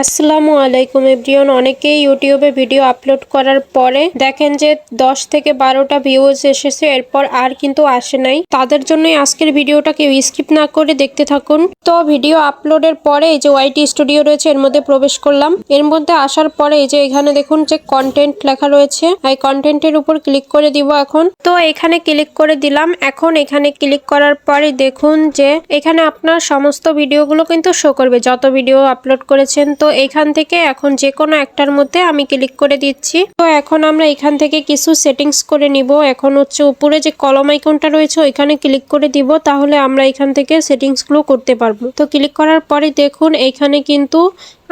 আসসালামু আলাইকুম এভরিওন অনেকেই ইউটিউবে ভিডিও আপলোড করার পরে দেখেন যে দশ থেকে বারোটা ভিউজ এসেছে, এরপর আর কিন্তু আসে নাই। তাদের জন্যই আজকের ভিডিওটা কেউ স্কিপ না করে দেখতে থাকুন। তো ভিডিও আপলোডের পরে এই যে ওয়াইটি স্টুডিও রয়েছে, এর মধ্যে প্রবেশ করলাম। এর মধ্যে আসার পরে এই যে এখানে দেখুন যে কন্টেন্ট লেখা রয়েছে। এই কন্টেন্টের উপর ক্লিক করে দিব এখন। তো এখানে ক্লিক করে দিলাম। এখন এখানে ক্লিক করার পরে দেখুন যে এখানে আপনার সমস্ত ভিডিওগুলো কিন্তু শো করবে, যত ভিডিও আপলোড করেছেন। তো এখান থেকে এখন যে কোনো একটার মধ্যে আমি ক্লিক করে দিচ্ছি। তো এখন আমরা এখান থেকে কিছু সেটিংস করে নিব। এখন হচ্ছে উপরে যে কলম আইকনটা রয়েছে, ওইখানে ক্লিক করে দিব, তাহলে আমরা এখান থেকে সেটিংসগুলো করতে পারব। তো ক্লিক করার পরে দেখুন, এখানে কিন্তু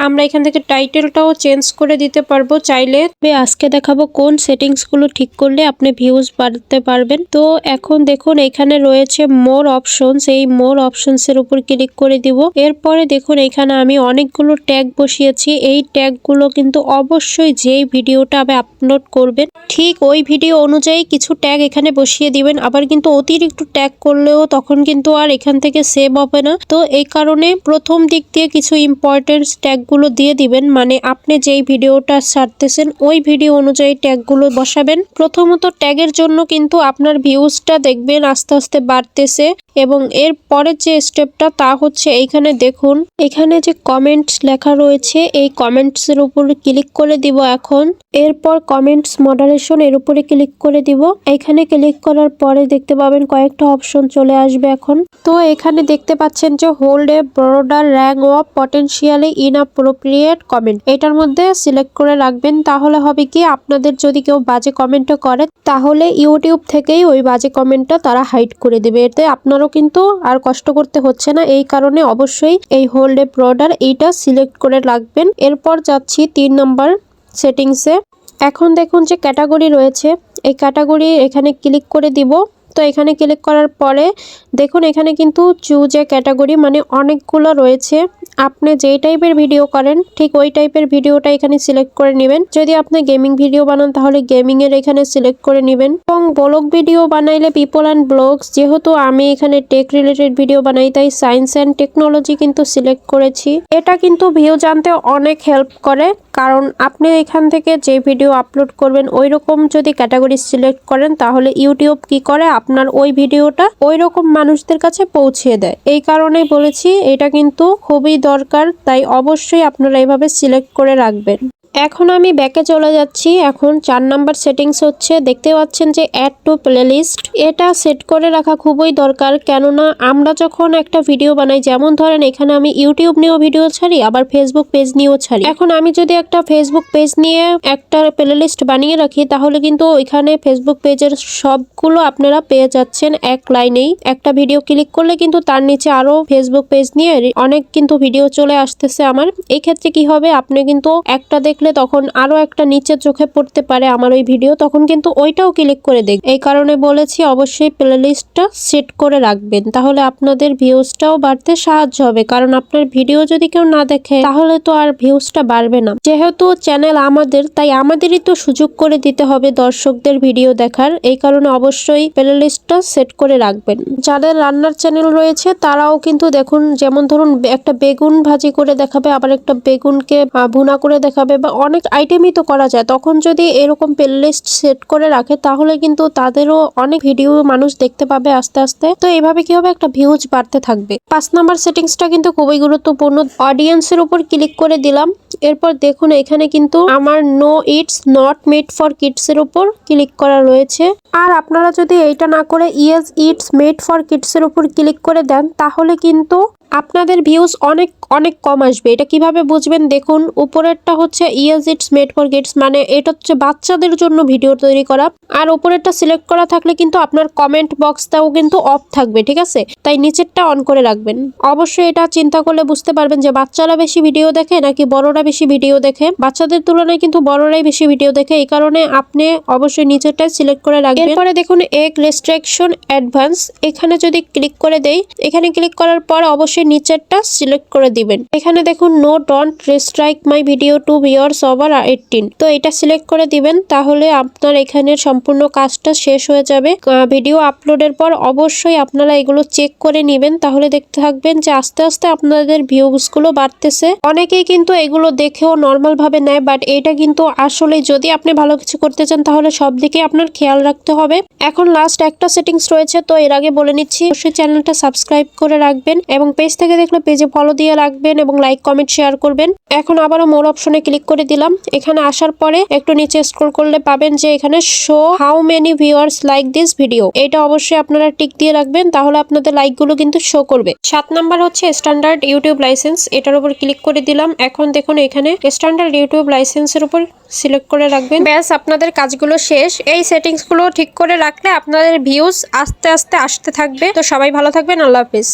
আমরা এখান থেকে টাইটেলটাও চেঞ্জ করে দিতে পারব। চাইলে আজকে দেখাবো কোন সেটিংসগুলো ঠিক করলে আপনি ভিউজ বাড়তে পারবেন। তো এখন দেখুন, এখানে রয়েছে মোর অপশনস এই মোর অপশনস এর উপর ক্লিক করে দিব। এরপরে দেখুন, এখানে আমি অনেকগুলো ট্যাগ বসিয়েছি। এই ট্যাগগুলো কিন্তু অবশ্যই যেই ভিডিওটা আপনি আপলোড করবেন, ঠিক ওই ভিডিও অনুযায়ী কিছু ট্যাগ এখানে বসিয়ে দিবেন। আবার কিন্তু অতিরিক্ত ট্যাগ করলেও তখন কিন্তু আর এখান থেকে সেভ হবে না। তো এই কারণে প্রথম দিক দিয়ে কিছু ইম্পর্টেন্স ট্যাগগুলো দিয়ে দিবেন। মানে আপনি যেই ভিডিওটা ছাড়তেছেন, ওই ভিডিও অনুযায়ী ট্যাগগুলো বসাবেন। প্রথমত ট্যাগের জন্য কিন্তু আপনার ভিউজটা দেখবেন আস্তে আস্তে বাড়তেছে এবং এর পরের যে স্টেপটা তা হচ্ছে এইখানে দেখুন। এখানে যে কমেন্টস লেখা রয়েছে, এই কমেন্টস এর উপর ক্লিক করে দিব এখন। এরপর কমেন্টস মডারেশন এর উপরে ক্লিক করে দিব। এখানে ক্লিক করার পরে দেখতে পাবেন কয়েকটা অপশন চলে আসবে এখন। তো এখানে দেখতে পাচ্ছেন যে hold a broader rank of potentially inappropriate comment এটার মধ্যে সিলেক্ট করে রাখবেন, তাহলে হবে কি আপনাদের যদি কেউ বাজে কমেন্টও করে, তাহলে ইউটিউব থেকেই ওই বাজে কমেন্টটা তারা হাইড করে দেবে। এতে আপনারও কিন্তু আর কষ্ট করতে হচ্ছে না। এই কারণে অবশ্যই এই হোল্ড এ ব্রডার এইটা সিলেক্ট করে রাখবেন। এরপর যাচ্ছি তিন নম্বর সেটিংসে এখন দেখুন যে ক্যাটাগরি রয়েছে। এই ক্যাটাগরি এখানে ক্লিক করে দিব। তো এখানে ক্লিক করার পরে দেখুন এখানে কিন্তু চুজ এ ক্যাটাগরি মানে অনেকগুলো রয়েছে। আপনি যেই টাইপের ভিডিও করেন, ঠিক ওই টাইপের ভিডিওটা এখানে সিলেক্ট করে নেবেন। যদি আপনি গেমিং ভিডিও বানান, তাহলে গেমিং এর এখানে সিলেক্ট করে নেবেন। এবং ব্লগ ভিডিও বানাইলে পিপল অ্যান্ড ব্লগস যেহেতু আমি এখানে টেক রিলেটেড ভিডিও বানাই, তাই সায়েন্স অ্যান্ড টেকনোলজি কিন্তু সিলেক্ট করেছি। এটা কিন্তু ভিউ জানতে অনেক হেল্প করে। কারণ আপনি এখান থেকে যে ভিডিও আপলোড করবেন ওই রকম যদি ক্যাটাগরি সিলেক্ট করেন, তাহলে ইউটিউব কি করে? আপনার ওই ভিডিওটা ওই রকম মানুষদের কাছে পৌঁছে দেয়। এই কারণে বলেছি, এটা কিন্তু খুবই দরকার, তাই অবশ্যই আপনারা এইভাবে সিলেক্ট করে রাখবেন। এখন আমি ব্যাকে চলে যাচ্ছি। এখন চার নাম্বার সেটিংস হচ্ছে, দেখতে পাচ্ছেন যে অ্যাড টু প্লেলিস্ট এটা সেট করে রাখা খুবই দরকার, কেননা আমরা যখন একটা ভিডিও বানাই, যেমন ধরেন এখানে আমি ইউটিউব নিয়েও ভিডিও ছাড়ি, আবার ফেসবুক পেজ নিয়েও ছাড়ি। এখন আমি যদি একটা ফেসবুক পেজ নিয়ে একটা প্লেলিস্ট বানিয়ে রাখি, তাহলে কিন্তু ওইখানে ফেসবুক পেজের সবগুলো আপনারা পেয়ে যাচ্ছেন এক লাইনেই। একটা ভিডিও ক্লিক করলে কিন্তু তার নিচে আরও ফেসবুক পেজ নিয়ে অনেক কিন্তু ভিডিও চলে আসতেছে আমার। এই ক্ষেত্রে কি হবে? আপনি কিন্তু একটা দেখলে তখন আরও একটা নিচে চোখে পড়তে পারে আমার ওই ভিডিও, তখন কিন্তু ওইটাও ক্লিক করে দেখ এই কারণে বলেছি অবশ্যই প্লেলিস্টটা সেট করে রাখবেন। তাহলে আপনাদের ভিউজটাও বাড়তে সাহায্য হবে। কারণ আপনার ভিডিও যদি কেউ না দেখে, তাহলে তো আর ভিউজটা বাড়বে না। যেহেতু চ্যানেল আমাদের, তাই আমাদেরই তো সুযোগ করে দিতে হবে দর্শকদের ভিডিও দেখার। এই কারণে অবশ্যই প্লেলিস্টটা সেট করে রাখবেন। যাদের রান্নার চ্যানেল রয়েছে, তারাও কিন্তু দেখুন, যেমন ধরুন, একটা বেগুন ভাজি করে দেখাবে, আবার একটা বেগুনকে ভুনা করে দেখাবে বা অনেক আইটেমই তো করা যায়। তখন যদি এরকম প্লেলিস্ট সেট করে রাখে, তাহলে কিন্তু তাদেরও অনেক ভিডিও মানুষ দেখতে পাবে আস্তে আস্তে। তো এইভাবে কি হবে একটা ভিউজ বাড়তে থাকবে? পাঁচ নাম্বার সেটিংসটা কিন্তু খুবই গুরুত্বপূর্ণ। অডিয়েন্সের উপর ক্লিক করে দিলাম। এরপর দেখুন, এখানে কিন্তু আমার no it's not made for kids এর উপর ক্লিক করা রয়েছে। আর আপনারা যদি এইটা না করে yes it's made for kids এর উপর ক্লিক করে দেন, তাহলে কিন্তু আপনাদের ভিউজ অনেক অনেক কম আসবে। এটা কীভাবে বুঝবেন? দেখুন, উপরেরটা হচ্ছে yes it's made for kids মানে এটা হচ্ছে বাচ্চাদের জন্য ভিডিও তৈরি করা। আর উপরেরটা সিলেক্ট করা থাকলে কিন্তু আপনার কমেন্ট বক্সটাও কিন্তু অফ থাকবে, ঠিক আছে? তাই নিচেরটা অন করে রাখবেন। অবশ্যই এটা চিন্তা করলে বুঝতে পারবেন যে বাচ্চারা বেশি ভিডিও দেখে নাকি বড়রা বেশি ভিডিও দেখে। বাচ্চাদের তুলনায় কিন্তু বড়রাই বেশি ভিডিও দেখে। এই কারণে আপনি অবশ্যই নিচেরটাই সিলেক্ট করে রাখবেন। এরপরে দেখুন এক রেস্ট্রিকশন অ্যাডভান্স এখানে যদি ক্লিক করে দেই, এখানে ক্লিক করার পর অবশ্যই অবশ্যই নিচেরটা সিলেক্ট করে দিবেন। এখানে দেখুন no don't restrict my video to viewers over eighteen তো এটা সিলেক্ট করে দিবেন, তাহলে আপনার এখানে সম্পূর্ণ কাজটা শেষ হয়ে যাবে। ভিডিও আপলোডের পর অবশ্যই আপনারা এগুলো চেক করে নেবেন, তাহলে দেখতে থাকবেন যে আস্তে আস্তে আপনাদের ভিউজগুলো বাড়তেছে। অনেকেই কিন্তু এগুলো দেখেও নর্মাল ভাবে নেয় বাট এটা কিন্তু আসলে যদি আপনি ভালো কিছু করতে চান, তাহলে সব দিকে আপনার খেয়াল রাখতে হবে। এখন লাস্ট একটা সেটিংস রয়েছে, তো এর আগে বলে নিচ্ছি, অবশ্যই চ্যানেলটা সাবস্ক্রাইব করে রাখবেন এবং পেজ থেকে দেখলে পেজে ফলো দিয়ে রাখবেন এবং লাইক কমেন্ট শেয়ার করবেন। এখন আবারও মোর অপশনে ক্লিক করে দিলাম। এখানে আসার পরে একটু নিচে স্ক্রল করলে পাবেন যে এখানে show how many viewers like this video এটা অবশ্যই আপনারা টিক দিয়ে রাখবেন, তাহলে আপনাদের লাইকগুলো কিন্তু শো করবে। সাত নাম্বার হচ্ছে স্ট্যান্ডার্ড ইউটিউব লাইসেন্স এটার উপর ক্লিক করে দিলাম। এখন দেখুন এখানে স্ট্যান্ডার্ড ইউটিউব লাইসেন্সের উপর সিলেক্ট করে রাখবেন। ব্যাস, আপনাদের কাজগুলো শেষ। এই সেটিংসগুলো ঠিক করে রাখলে আপনাদের ভিউজ আস্তে আস্তে আসতে থাকবে। তো সবাই ভালো থাকবেন। আল্লাহ হাফিজ।